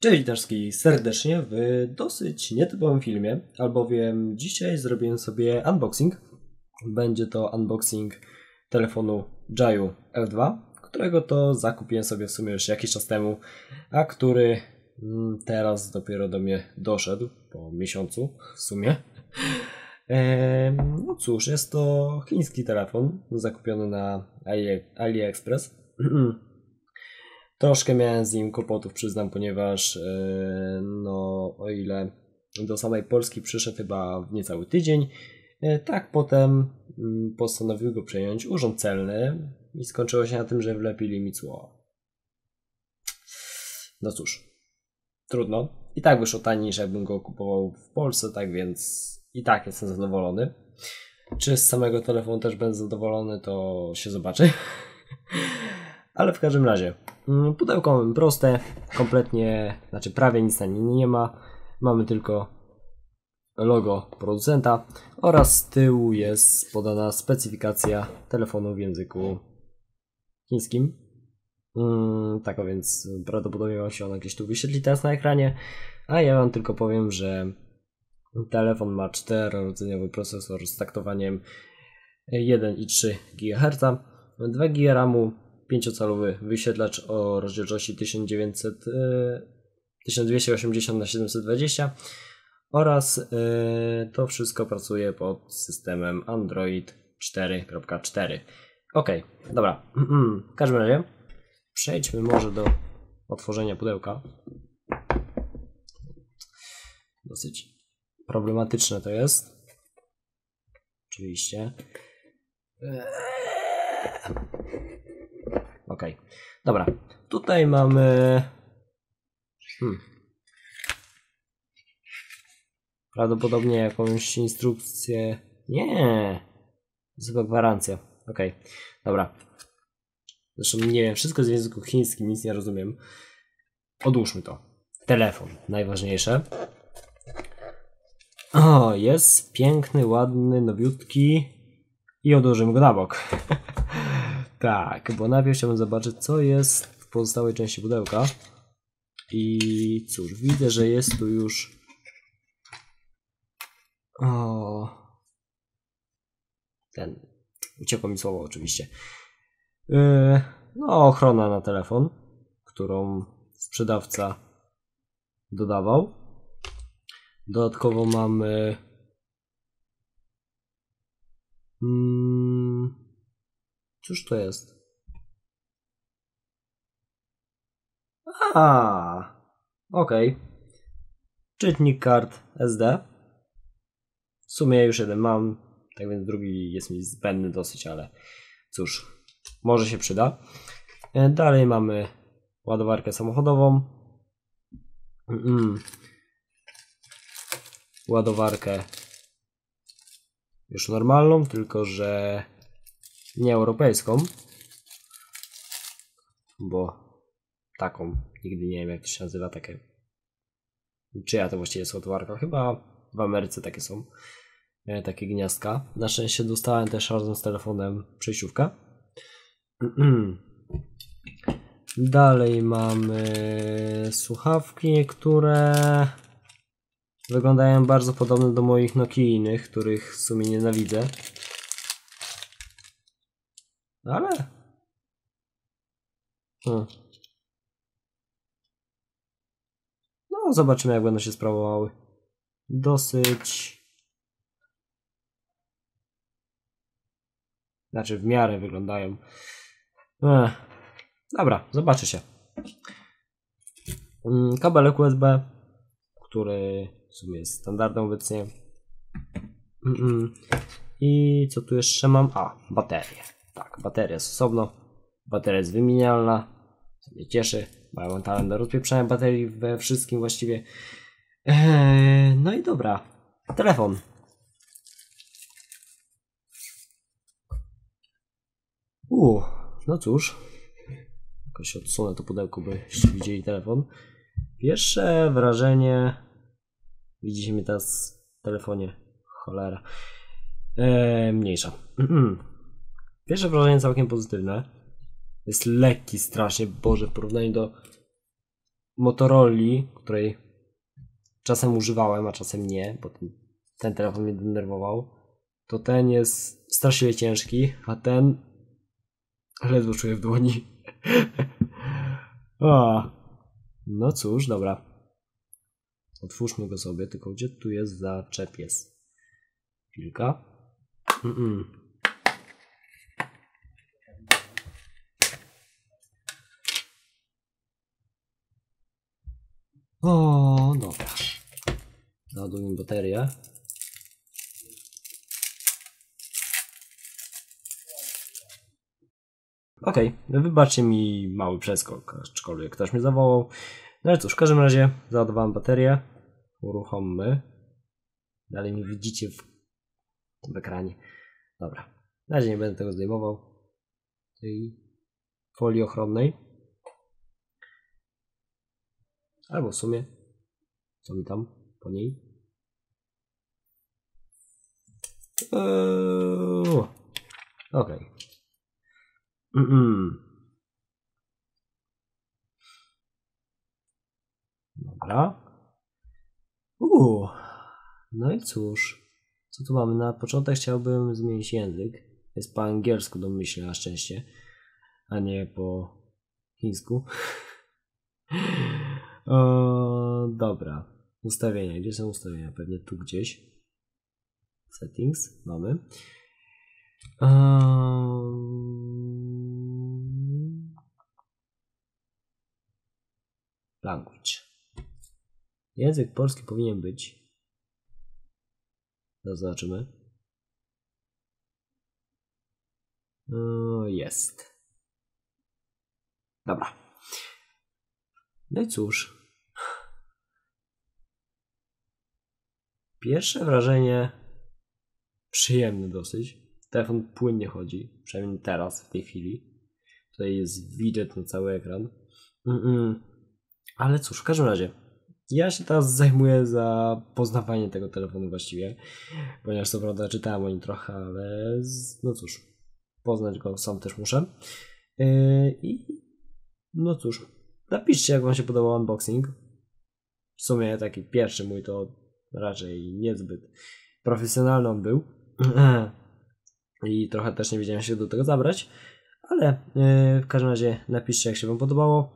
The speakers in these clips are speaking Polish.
Cześć Daszki, serdecznie w dosyć nietypowym filmie, albowiem dzisiaj zrobiłem sobie unboxing. Będzie to unboxing telefonu Jaju F2, którego to zakupiłem sobie w sumie już jakiś czas temu, a który mm, teraz dopiero do mnie doszedł, po miesiącu w sumie. No cóż, jest to chiński telefon zakupiony na Ali AliExpress. Troszkę miałem z nim kłopotów, przyznam, ponieważ e, no, o ile do samej Polski przyszedł chyba w niecały tydzień, e, tak potem mm, postanowił go przejąć urząd celny i skończyło się na tym, że wlepili mi cło. No cóż, trudno. I tak wyszło taniej, żebym go kupował w Polsce, tak więc i tak jestem zadowolony. Czy z samego telefonu też będę zadowolony, to się zobaczy. Ale w każdym razie, pudełko mamy proste, kompletnie, znaczy prawie nic na nim nie ma. Mamy tylko logo producenta oraz z tyłu jest podana specyfikacja telefonu w języku chińskim. Hmm, tak, więc prawdopodobnie ma się ona gdzieś tu wyświetli teraz na ekranie, a ja wam tylko powiem, że telefon ma 4-rdzeniowy procesor z taktowaniem 1,3 GHz, 2 GB RAMu, 5-calowy wyświetlacz o rozdzielczości 1900, 1280 x 720 oraz y, to wszystko pracuje pod systemem Android 4.4. Ok, dobra. W każdym razie przejdźmy może do otworzenia pudełka. Dosyć problematyczne to jest. Oczywiście. Ok, dobra. Tutaj mamy. Hmm. Prawdopodobnie jakąś instrukcję. Nie, zwykła gwarancja. Ok, dobra. Zresztą nie wiem, wszystko jest w języku chińskim, nic nie rozumiem. Odłóżmy to. Telefon, najważniejsze. O, jest piękny, ładny, nowiutki i odłożymy go na bok. tak, bo najpierw chciałbym zobaczyć, co jest w pozostałej części pudełka. I cóż, widzę, że jest tu już... O... Ten... Uciekło mi słowo oczywiście. Yy, no, ochrona na telefon, którą sprzedawca dodawał. Dodatkowo mamy. Hmm, cóż to jest? A, okej. Okay. Czytnik kart SD. W sumie już jeden mam, tak więc drugi jest mi zbędny dosyć, ale cóż, może się przyda. E, dalej mamy ładowarkę samochodową. Mm ładowarkę już normalną, tylko że nie europejską, bo taką, nigdy nie wiem jak to się nazywa, takie czyja to właściwie jest ładowarka, chyba w Ameryce takie są, e, takie gniazdka. Na szczęście dostałem też razem z telefonem przejściówkę. Dalej mamy słuchawki, które Wyglądają bardzo podobne do moich Nokiinych, których w sumie nienawidzę. Ale... Hmm. No, zobaczymy jak będą się sprawowały. Dosyć... Znaczy w miarę wyglądają. Ech. Dobra, zobaczy się. Hmm, kabelek USB, który w sumie jest standardem obecnie. I co tu jeszcze mam? A, baterie. Tak, bateria jest osobno. Bateria jest wymienialna. Co mnie cieszy, bo ja mam talent do rozpieprzania baterii we wszystkim właściwie. Eee, no i dobra. Telefon. Uuu, no cóż. Jakoś odsunę to pudełko, byście widzieli telefon. Pierwsze wrażenie Widzicie mnie teraz w telefonie. Cholera. Eee, mniejsza. Pierwsze wrażenie całkiem pozytywne. Jest lekki strasznie, Boże, w porównaniu do Motorola, której czasem używałem, a czasem nie, bo ten, ten telefon mnie denerwował, to ten jest strasznie ciężki, a ten ledwo czuję w dłoni. o, no cóż, dobra. Otwórzmy go sobie, tylko gdzie tu jest zaczepiec? Chwilka. Mm -mm. O, dobra. Ładujmy baterię. Okej, okay. wybaczcie mi mały przeskok, aczkolwiek ktoś mnie zawołał. No ale cóż, w każdym razie załadowałem baterię. Uruchommy. Dalej mi widzicie w, w ekranie. Dobra. Na razie nie będę tego zdejmował. Tej folii ochronnej. Albo w sumie. Co mi tam po niej? Eee, Okej. Okay. Mm -mm. Dobra. Uuu. No i cóż. Co tu mamy? Na początek chciałbym zmienić język. Jest po angielsku domyślnie na szczęście, a nie po chińsku. o, dobra. Ustawienia. Gdzie są ustawienia? Pewnie tu gdzieś. Settings. Mamy. Um, language. Język polski powinien być. No zobaczymy. Jest. Dobra. No i cóż. Pierwsze wrażenie przyjemne dosyć. Telefon płynnie chodzi, przynajmniej teraz, w tej chwili. Tutaj jest widget na cały ekran. Mm -mm. Ale cóż, w każdym razie, ja się teraz zajmuję za poznawanie tego telefonu właściwie, ponieważ co prawda czytałem o nim trochę, ale no cóż, poznać go sam też muszę. Yy, I no cóż, napiszcie jak wam się podobał unboxing. W sumie taki pierwszy mój to raczej niezbyt profesjonalny on był. I trochę też nie wiedziałem się do tego zabrać, ale yy, w każdym razie napiszcie jak się wam podobało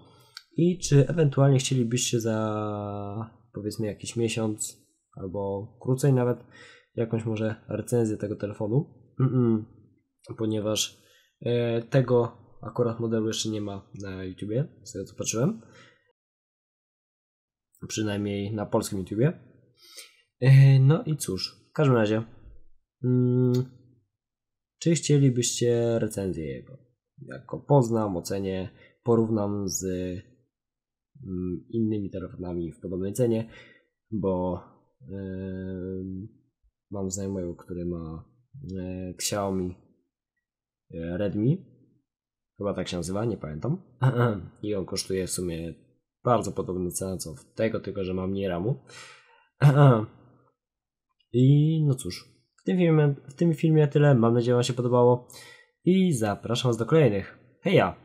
i czy ewentualnie chcielibyście za powiedzmy jakiś miesiąc albo krócej nawet jakąś może recenzję tego telefonu, ponieważ e, tego akurat modelu jeszcze nie ma na YouTubie, z tego co patrzyłem. Przynajmniej na polskim YouTubie. E, no i cóż, w każdym razie, mm, czy chcielibyście recenzję jego? Jako poznam, ocenię, porównam z Mm, innymi telefonami w podobnej cenie, bo yy, mam znajomego, który ma yy, Xiaomi Redmi, chyba tak się nazywa, nie pamiętam, i on kosztuje w sumie bardzo podobne ceny co w tego, tylko że ma mniej ramu. I no cóż, w tym filmie, w tym filmie tyle. Mam nadzieję, że Wam się podobało i zapraszam Was do kolejnych. Heja!